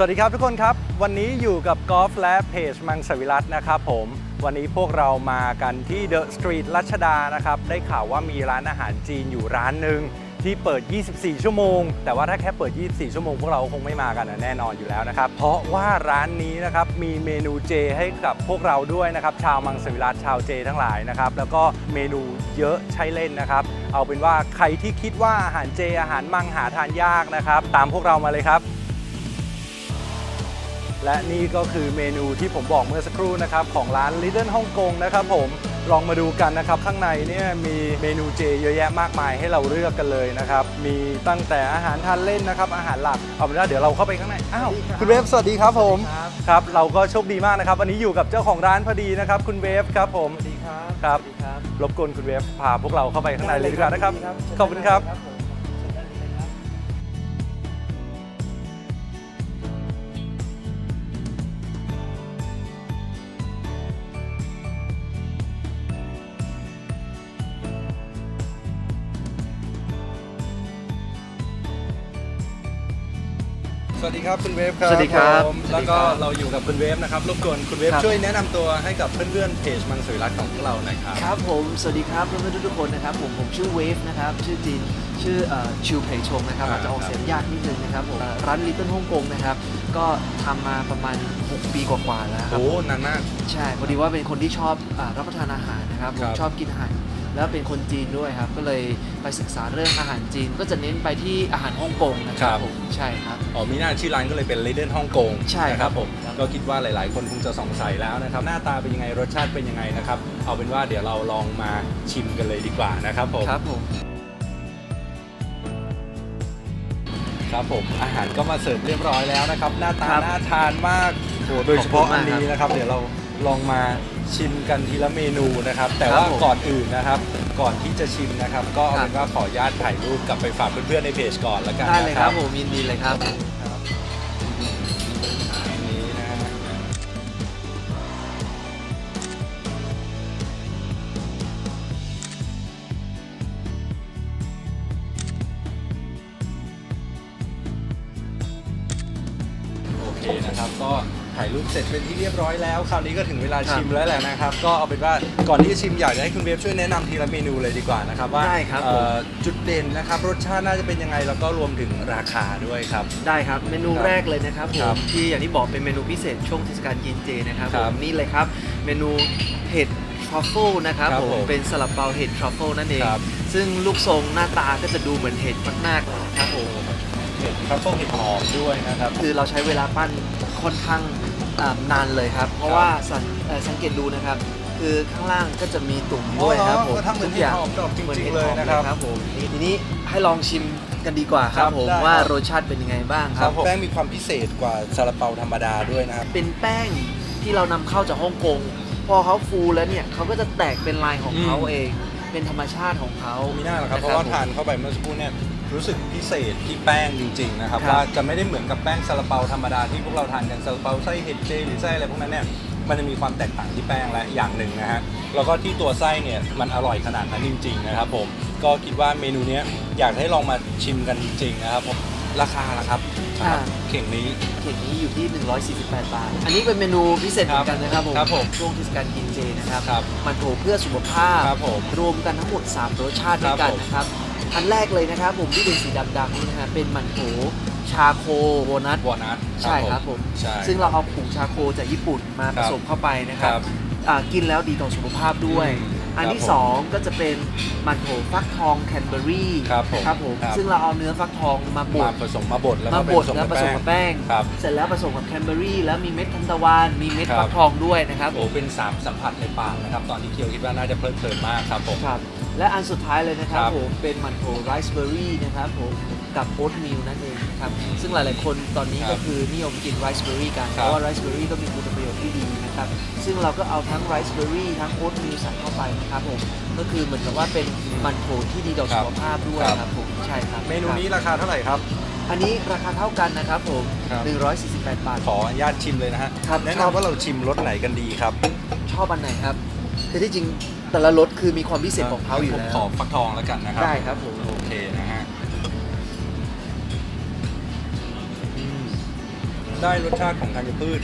สวัสดีครับทุกคนครับ วันนี้อยู่กับกอล์ฟและเพจมังสวิรัตนะครับผม วันนี้พวกเรามากันที่เดอะสตรีทรัชดานะครับ ได้ข่าวว่ามีร้านอาหารจีนอยู่ร้านหนึ่งที่เปิด 24 ชั่วโมง แต่ว่าถ้าแค่เปิด 24 ชั่วโมง พวกเราคงไม่มากันนะแน่นอนอยู่แล้วนะครับ เพราะว่าร้านนี้นะครับมีเมนูเจให้กับพวกเราด้วยนะครับ ชาวมังสวิรัตชาวเจทั้งหลายนะครับ แล้วก็เมนูเยอะใช้เล่นนะครับ เอาเป็นว่าใครที่คิดว่าอาหารเจอาหารมังหาทานยากนะครับ ตามพวกเรามาเลยครับ และนี่ก็คือเมนูที่ผมบอกเมื่อสักครู่นะครับของร้าน Little ฮ่องกงนะครับผมลองมาดูกันนะครับข้างในเนี่ยมีเมนูเจเยอะแยะมากมายให้เราเลือกกันเลยนะครับ มีตั้งแต่อาหารทานเล่นนะครับอาหารหลักเอาเป็นว่าเดี๋ยวเราเข้าไปข้างในอ้าวคุณเวฟสวัสดีครับผมครับเราก็โชคดีมากนะครับวันนี้อยู่กับเจ้าของร้านพอดีนะครับ คุณเวฟครับผมสวัสดีครับครับสวัสดีครับรบกวนคุณเวฟพาพวกเราเข้าไปข้างในเลยดีกว่านะครับขอบคุณครับ วัสดีครับคุณเวฟครับสวัสดีครับผมสวัแล้สวดีก็ครับเราอยู่กับคุณเวฟนะครับรบกวนคุณเวฟครับ ช่วยแนะนำตัวให้กับเพื่อนๆเพจมังสวิรัตของพวกเราหน่อยครับ ครับผม สวัสดีครับเพื่อนๆทุกๆคนนะครับ ผมผมชื่อเวฟนะครับ ชื่อจีนชื่อเอ่อชิวเพยชงนะครับอ่าอาจจะออกเสียงยากนิดนึงนะครับผมเอ่อร้านลิตเติ้ลฮ่องกงนะครับ ก็ทำมาประมาณ 6 ปีกว่าๆแล้วครับ โอ้นานมาก ใช่ พอดีว่าเป็นคนที่ชอบอารับประทานอาหารนะครับผครัมบชอบกินอาหาร แล้วเป็นคนจีนด้วยครับ ก็เลยไปศึกษาเรื่องอาหารจีน ก็จะเน้นไปที่อาหารฮ่องกงนะคครัรับบ ผมใช่ครับ อ๋อมีหน้าชื่อร้านก็เลยเป็น Little ฮ่องกงใช่ครับนะครับผมครับ ก็คิดว่าหลาย ๆ คนคงจะสงสัยแล้วนะครับ หน้าตาเป็นยังไงรสชาติเป็นยังไงนะครับ เอาเป็นว่าเดี๋ยวเราลองมาชิมกันเลยดีกว่านะครับผมครับผม ครับผมอาหารก็มาเสิร์ฟเรียบร้อยแล้วนะครับ หน้าตาครับน่าทานมากโอ้โดยเฉพาะขอบคุณอัมานกนี้นะครับ เดี๋ยวเรา ลองมาชิมกันทีละเมนูนะครับ แต่ครับว่าผมก่อนอื่นนะครับ ก่อนที่จะชิมนะครับ ก็เอาครับเป็นว่าขออนุญาตถ่ายรูปกลับไปฝากเพื่อนๆในเพจก่อนละกันได้เลยนะคครัรับบผมยินดีเลยครับ ครับอันนี้นะฮะโอเคนะครับก็ ถ่ายรูปเสร็จเป็นที่เรียบร้อยแล้ว คราวนี้ก็ถึงเวลาชิมแล้วแหละนะครับ ก็เอาเป็นว่าก่อนที่จะชิมอยากจะให้คุณเวฟช่วยแนะนำทีละเมนูเลยดีกว่านะครับว่าได้ครับผม เอ่อจุดเด่นนะครับรสชาติน่าจะเป็นยังไงแล้วก็รวมถึงราคาด้วยครับ ได้ครับเมนูครับแรกเลยนะครับผครัมบที่อย่างที่บอกเป็นเมนูพิเศษช่วงเทศกาลกินเจนะครับคผรับมนี่เลยครับเมนูเห็ดทรัฟเฟิลนะครับครับผมผมเป็นสลับเปาเห็ดทรัฟเฟิลนั่นเองครับ ซึ่งลูกทรงหน้าตาก็จะดูเหมือนเห็ดมากๆเลยนะครับผมเห็ดครับพวกเห็ดหอมด้วยนะครับ คือเราใช้เวลาปั้นค่อนข้างอ่า นานเลยครับ เพราะว่าสังเอ่อสังเกตดูนะครับ คือข้างล่างก็จะมีตุ่มด้วยครับผมอ๋อทำเหมือนทุกอย่างเห็ดหอมดอกจริงๆหมืนห็ดเลยหอมนะครับผมทีนี้ให้ลองชิมกันดีกว่าคครัรับบผมได้ครับ ว่ารสชาติเป็นยังไงบ้างครับ แป้งมีความพิเศษกว่าซาลาเปาธรรมดาด้วยนะครับ เป็นแป้งที่เรานำเข้าจากฮ่องกง พอเขาฟูแล้วเนี่ยเขาก็จะแตกเป็นลายของเขาอืม เอง เป็นธรรมชาติของเขามีหน้าหรอครับนเพราะว่าทานเข้าไปเมื่อสักครู่เนี่ย รู้สึกพิเศษที่แป้งจริง ๆ นะครับครับ ว่าจะไม่ได้เหมือนกับแป้งซาลาเปาธรรมดาที่พวกเราทานกันซาลาเปาไส้เห็ดเจหรือไส้อะไรพวกนั้นเนี่ยมันจะมีความแตกต่างที่แป้งและอย่างหนึ่งนะฮะแล้วก็ที่ตัวไส้เนี่ยมันอร่อยขนาดนั้นจริง ๆ นะครับผมก็คิดว่าเมนูเนี้ยอยากให้ลองมาชิมกันจริงๆนะครับผมราคาล่ะครับสำหรับเข่งนี้ เข่งนี้อยู่ที่ 148 บาท อันนี้เป็นเมนูพิเศษเหมือนกันนะครับผมครับผมช่วงเทศกาลกินเจนะครับ ครับมันโถเพื่อสุขภาพ ครับผมรวมกันทั้งหมด 3 รสชาติด้วยกันนะครับ อันแรกเลยนะครับผมที่เป็นสีดำๆนี่นะฮะเป็นมันโถชาโคโวนัทวอนัทใช่ครับผม ใช่ ซึ่งเราเอาผงชาโคจากญี่ปุ่นมาคผรับสมเข้าไปนะครัครับบอ่ากินแล้วดีต่อสุขภาพด้วยอืมอันที่ครับผม2ก็จะเป็นมันโถฟักทองแคนเบอรี่ครับผมครับผมครับซึ่งเราเอาเนื้อฟักทองมาบมาดผสมมาบดแล้วมาก็บเป็นดแล้วผสมกับแป้งครับเสร็จแล้วผสมกับแคนเบอรี่แล้วมีเม็ดทันตะวันมีเม็ดครับฟักทองด้วยนะครับโอ้เป็นสามสัมผัสในปากนะครับตอนที่เคี้ยวคิดว่าน่าจะเพลิดเพลินมากครับผมครับ และอันสุดท้ายเลยนะครับครับ ผมเป็นมันโถไรซ์เบอร์รี่นะครับผมกับโอ๊ตมิลนั่นเองนะครับซึ่งหลายๆคนตอนนี้ครัก็บคือนิยมกินไรซ์เบอร์รี่กันคเพรับราะว่าไรซ์เบอร์รี่ก็มีคุณประโยชน์ที่ดีนะครับซึ่งเราก็เอาทั้งไรซ์เบอร์รี่ทั้งโอ๊ตมิลใส่เข้าไปนะครับผมก็คือเหมือนกับว่าเป็นมันโถที่ดีต่อครัสุบขภาพด้วยครับ ครับผมใช่ครับเมนูนี้ราคาเท่าไหร่ครับ อันนี้ราคาเท่ากันนะครับผมครับ 148บาท ขออนุญาตชิมเลยนะฮะครับแนะชอบนำว่าเราชิมรสไหนกันดีครับ ชอบอันไหนครับคือที่จริง แต่ละรสคือมีความพิเศษของเขาอยู่ผมแล้วขอฟักทองแล้วกันนะครับ ได้ครับผมโอเคนะฮะอืมได้รสชาติของธัญพืช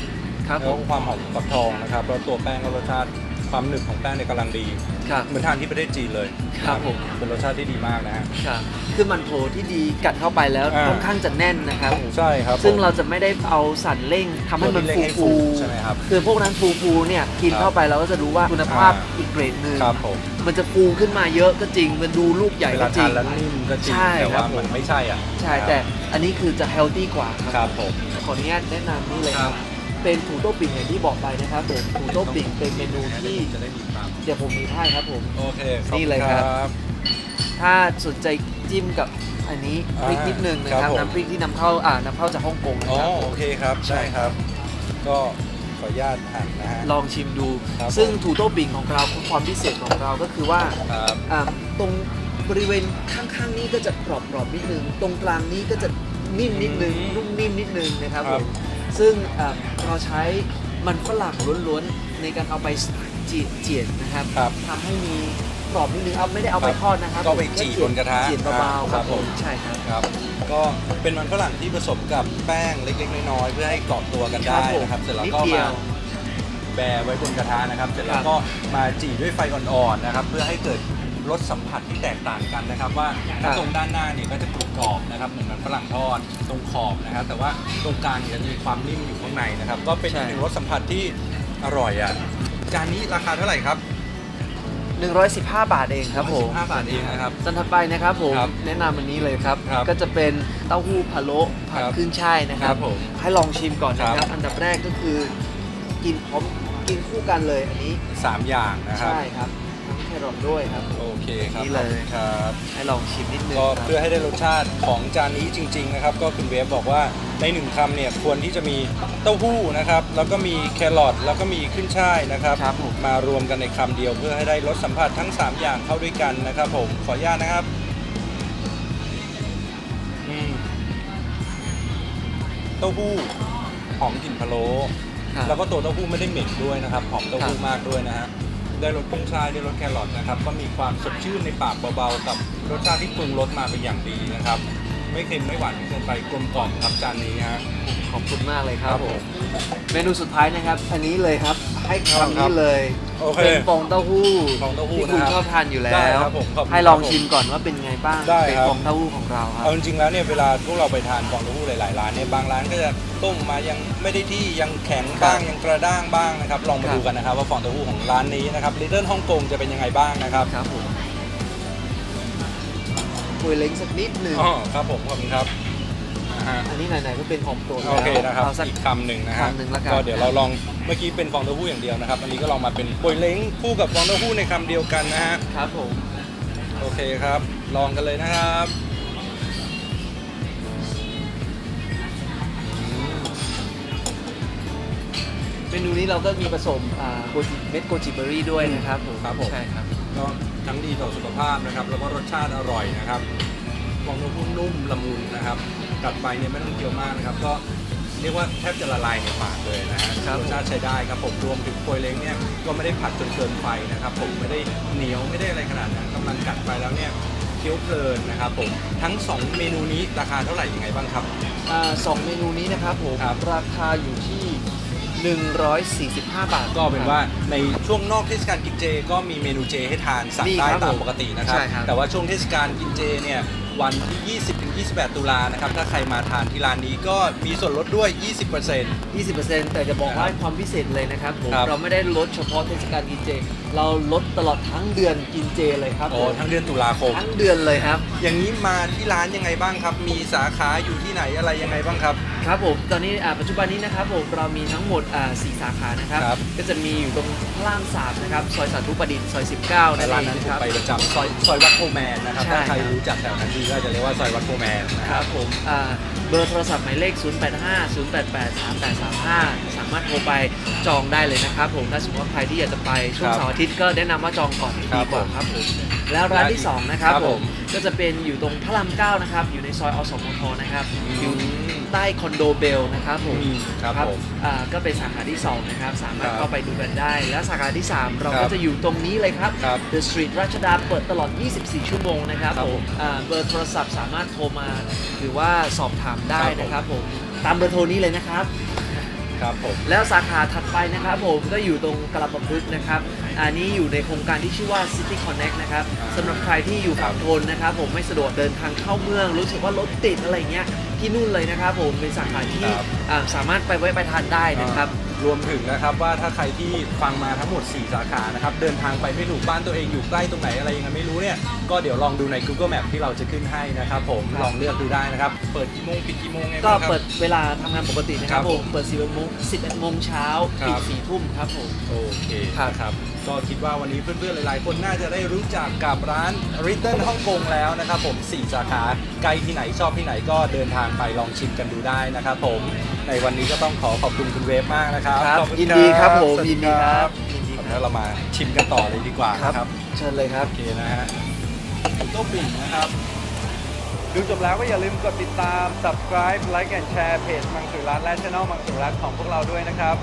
ครับผแล้วม ความหอมของฟักทองนะครับแล้วตัวแป้งก็รสชาติ ความหนึบของแป้งเนี่ยกำลังดี ครับเหมือนทานที่ประเทศจีนเลยครับผม เป็นรสชาติที่ดีมากนะฮะ ครับคือมันโถที่ดีกัดเข้าไปแล้วอ่า ค่อนข้างจะแน่นนะครับใช่ครับซึ่งผมเราจะไม่ได้เอาสั่นเร่งทำให้มันตัวที่เร่งให้ฟูฟูใช่ไหมครับคือพวกนั้นฟูฟูๆเนี่ยกินครับเข้าไปเราก็จะรู้ว่าคุณภาพอ่า อีกเกรดหนึ่งครับผมมันจะฟูขึ้นมาเยอะก็จริง มันดูลูกใหญ่เวก็ลาจริทาง นแล้วนิ่มก็จริงใช่แต่ครัว่าบผม มันไม่ใช่อะใช่แต่อันนี้คือจะเฮลตี้กว่าคครัรับบผม ขออนุญาตแนะนำนี่เลยคครัรับบ เป็นถูโต้ปิ่งอย่างที่บอกไปนะครับผมถูโต้ปิ่งเป็นเมนูที่จะได้ดีครับเดี๋ยวผมมีให้ครับผม โอเคขอบนี่คุณเลยครับ บ ถ้าสนใจจิ้มกับอันนี้พริกนิดนึงนะคครัรับบผม น้ำพริกที่นำเข้าอ่านำเข้าจากฮ่องกงนะอ๋อครับผมโอเคครับได้ครับ ก็ขออนุญาตหั่นนะฮะ ลองชิมดู ครับ ซึ่งผมถูโต้ปิ่งของเราความพิเศษของเราก็คือว่า ครับ อ่าตรงบริเวณข้างๆนี้ก็จะกรอบๆนิดนึง ตรงกลางนี้ก็จะนิ่มนิดนึงอืมนุ่มนิ่มนิดนึงนะครับคผรับ ม ซึ่งอ่าเราใช้มันฝรั่งล้วนๆ ในการเอาไปจีเจียนนะครับครับทำให้มีกรอบนิดนึงเอาไม่ได้เอาไปครับทอดนะครับก็ไปจี่แค่บนกระทะเจียนเบาๆคครัรับบผผมมใช่ครับครับ ก็เป็นมันฝรั่งที่ผสมกับแป้งเล็กๆน้อยๆเพื่อให้เกาะตัวกันครัได้บผมนะครับ เสร็จแล้วนิดก็เดียมาวแบไว้บนกระทะนะครับ เสร็จแล้ครัวบก็มาจี่ด้วยไฟอ่อนๆนะครับ เพื่อให้เกิด รสสัมผัสที่แตกต่างกันนะครับ ว่าตรงด้านหน้าเนี่ยก็จะกรุบกรอบนะครับเหมือนมันฝรั่งทอดตรงขอบนะครับ แต่ว่าตรงกลางเนี่ยจะมีความนิ่มอยู่ข้างในนะครับ ก็เป็นอีกหนึ่งรสสัมผัสที่อร่อยอะจานนี้ราคาเท่าไหร่ครับ115 บาทเองครับผม15บาทเองนะครับจานถัดไปนะครับผมครับแนะนำอันนี้เลยครับ ครับก็จะเป็นเต้าหู้พะโล้ผัดครับขึ้นช่ายนะคครัรับบผมให้ลองชิมก่อนนะคครัรับ บ อันดับแรกก็คือ กินพร้อมกินคู่กันเลยอันนี้สามอย่างนะครับ ใช่ครับ ทั้งแครอทด้วยครับ โอเคครับนี่เลย ขอบคุณครับ ให้ลองชิมนิดนึงก็ครับเพื่อให้ได้รสชาติของจานนี้จริง ๆ นะครับ ก็คุณเวฟบอกว่าในหนึ่งคำเนี่ยควรที่จะมีเต้าหู้นะครับ แล้วก็มีแครอทแล้วก็มีขึ้นช่ายนะครับครับผมมารวมกันในคำเดียว เพื่อให้ได้รสสัมผัสทั้ง 3 อย่างเข้าด้วยกันนะครับ ผมขออนุญาตนะครับอืมเต้าหู้หอมกลิ่นพะโล้ครับ แล้วก็ตัวเต้าหู้ไม่ได้เหม็นด้วยนะครับหอมเต้าหู้ครับมากด้วยนะฮะ ได้รสกุ้งช่ายได้รสแครอทนะครับ ก็มีความสดชื่นในปากเบาๆ กับรสชาติที่ปรุงรสมาเป็นอย่างดีนะครับ ไม่เค็มไม่หวานเกินไปกลมกล่อมครับจานนี้ฮะ ขอบคุณมากเลยครัครับบผม เมนูสุดท้ายนะครับ อันนี้เลยครับ ให้ครับคำนี้เลยโอเคเป็นฟองเต้าหู้ฟองเต้าหู้ที่คุณนะครับชอบทานอยู่แล้ได้ว ครับผมขอบคุณให้ลองครับผมชิมก่อนว่าเป็นไงบ้างได้เป็นครับ ฟองเต้าหู้ของเราครับ เอาจริงๆแล้วเนี่ยเวลาพวกเราไปทานฟองเต้าหู้หลายๆร้านเนี่ยบางร้านก็จะต้มมายังไม่ได้ที่ยังแข็งบ้างยังกระด้างบ้างนะครับลองมาครับ ดูกันนะครับว่าฟองเต้าหู้ของร้านนี้นะครับลิตเติ้ลฮ่องกงจะเป็นยังไงบ้างนะครับครับผมคุยเล้งสักนิดหนึ่งอ๋อครับผมขอบคุณครับอ่า ฮะ อันนี้ไหนๆก็เป็นหอมโตนโอเคนะครับเอาสัก อีกคำหนึ่งนะฮะคำหนึ่งละกัน ก็เดี๋ยวเราลองเมื่อกี้เป็นฟองเต้าหู้อย่างเดียวนะครับ อันนี้ก็ลองมาเป็นโปยเล้งคู่กับฟองเต้าหู้ในคำเดียวกันนะฮะ ครับผม โอเคครับ ลองกันเลยนะครับอืมเมนูนี้เราก็มีผสมอ่าโกจิเม็ดโกจิเบอรี่ด้วยนะครับผมครับผมใช่ครับ ก็ทั้งดีต่อสุขภาพนะครับ แล้วก็รสชาติอร่อยนะครับฟองเต้าหู้นุ่มละมุนนะครับ กัดไปเนี่ยไม่ต้องเคี้ยวมากนะครับก็เรียกว่าแทบจะละลายในปากเลยนะฮะครับรสชาติใช้ได้ครับผมรวมถึงโปยเล้งเนี่ยก็ไม่ได้ผัดจนเกินไปนะครับผมไม่ได้เหนียวไม่ได้อะไรขนาดนั้นกำลังกัดไปแล้วเนี่ยเคี้ยวเพลินนะครับผมทั้งสองเมนูนี้ราคาเท่าไหร่ยังไงบ้างครับ อ่าสองเมนูนี้นะครับผมครับ ราคาอยู่ที่ 145 บาท ก็เป็นว่าในช่วงนอกเทศกาลกินเจ ก็มีเมนูเจให้ทานสั่งมีได้ครับตามผมปกตินะครับ ใช่ครับแต่ว่าช่วงเทศกาลกินเจเนี่ย วันที่ 20ถึง28 ตุลานะครับ ถ้าใครมาทานที่ร้านนี้ก็มีส่วนลดด้วย 20% 20%แต่จะบอกว่าความพิเศษเลยนะครับผมครับ เราไม่ได้ลดเฉพาะเทศกาลกินเจ เราลดตลอดทั้งเดือนกินเจเลยครับโอ้ผมทั้งเดือนตุลาคม ทั้งเดือนเลยครับ อย่างนี้มาที่ร้านยังไงบ้างครับ มีสาขาอยู่ที่ไหนอะไรยังไงบ้างครับ ครับผมตอนนี้อ่าปัจจุบันนี้นะครับผมเรามีทั้งหมดอ่าสี่สาขานะครับ ครับ ก็จะมีอยู่ตรงพระรามสามนะครับซอยสาธุประดิษฐ์ซอย19นั่นเอร้านงนั้นนะผมครับ ไปประจำซอยซอยวัดโพแมนนะครับใช่ ถ้าใครครับรู้จักแถวนั้นดีก็จะเรียกว่าซอยวัดโพแมนนะคครัรับบผมอ่าเบอร์โทรศัพท์หมายเลข 085 088 3835 สามารถโทรไปจองได้เลยนะครับผมถ้าสมมติว่าใครที่อยากจะไปช่วงครับเสาร์อาทิตย์ก็แนะนำว่าจองก่อนครัดีบกว่าครับผมแล้วร้านที่ 2 นะครับครับผผมมก็จะเป็นอยู่ตรงพระรามเก้านะครับ อยู่ในซอยอสมทนะครับอยู่ต ใต้คอนโดเบลนะครับผมอืมครับผมอ่าก็เป็นสาขาที่ 2 นะครับ สามารถครับเข้าไปดูกันได้ แล้วสาขาที่ 3 เราครัก็บจะอยู่ตรงนี้เลยครับ ครับ The Street รัชดาเปิดตลอด 24 ชั่วโมงนะครับครับผผมมอ่าเบอร์โทรศัพท์สามารถโทรมา หรือว่าสอบถามได้ครับผม นะครับผม ตามเบอร์โทรนี้เลยนะครับ ครับผม แล้วสาขาถัดไปนะครับผมก็อยู่ตรงกระปะพฤกษ์นะครับ อันนี้อยู่ในโครงการที่ชื่อว่า City Connect นะครับอ่าสำหรับใครที่อยู่ฝั่งทนนะครับผมไม่สะดวกเดินทางเข้าเมือง รู้สึกว่ารถติดอะไรเงี้ยที่นู่นเลยนะครับผมเป็นสาขาที่ครับ อ่าสามารถไปไว้ไปทานได้นะครับ รวมถึงนะครับว่าถ้าใครที่ฟังมาทั้งหมด 4 สาขานะครับเดินทางไปไม่ถูกบ้านตัวเองอยู่ใกล้ตรงไหนอะไรยังไงไม่รู้เนี่ยก็เดี๋ยวลองดูใน Google Map ที่เราจะขึ้นให้นะครับผมครับลองเลือกดูได้นะครับเปิดกี่โมงปิดกี่โมงไงก็บ้างครับ เปิดเวลาทำงานปกตินะคครัรับบผผมมเปิด11โมง11โมงเช้าครับปิด4ทุ่มครับผม โอเคครับครับก็คิดว่าวันนี้เพื่อนๆ หลายๆ คนน่าจะได้รู้จักกับร้าน Return ฮ่องกงแล้วนะครับผม 4 สาขาใกล้ที่ไหนชอบที่ไหนก็เดินทางไปลองชิมกันดูได้นะครับผม ในวันนี้ก็ต้องขอขอบคุณคุณเวฟมากนะครับครับขอบคุณยินดีครับผมสวัสยินดีครับ ยินดีแล้วเรามาชิมกันต่อเลยดีกว่านะครับ เชิญเลยครับ โอเคนะฮะโต๊ะปิ่นนะครับ ดูจบแล้วก็อย่าลืมกดติดตาม subscribe like and share เพจมังสวิรัตและ channel มังสวิรัตของพวกเราด้วยนะครับ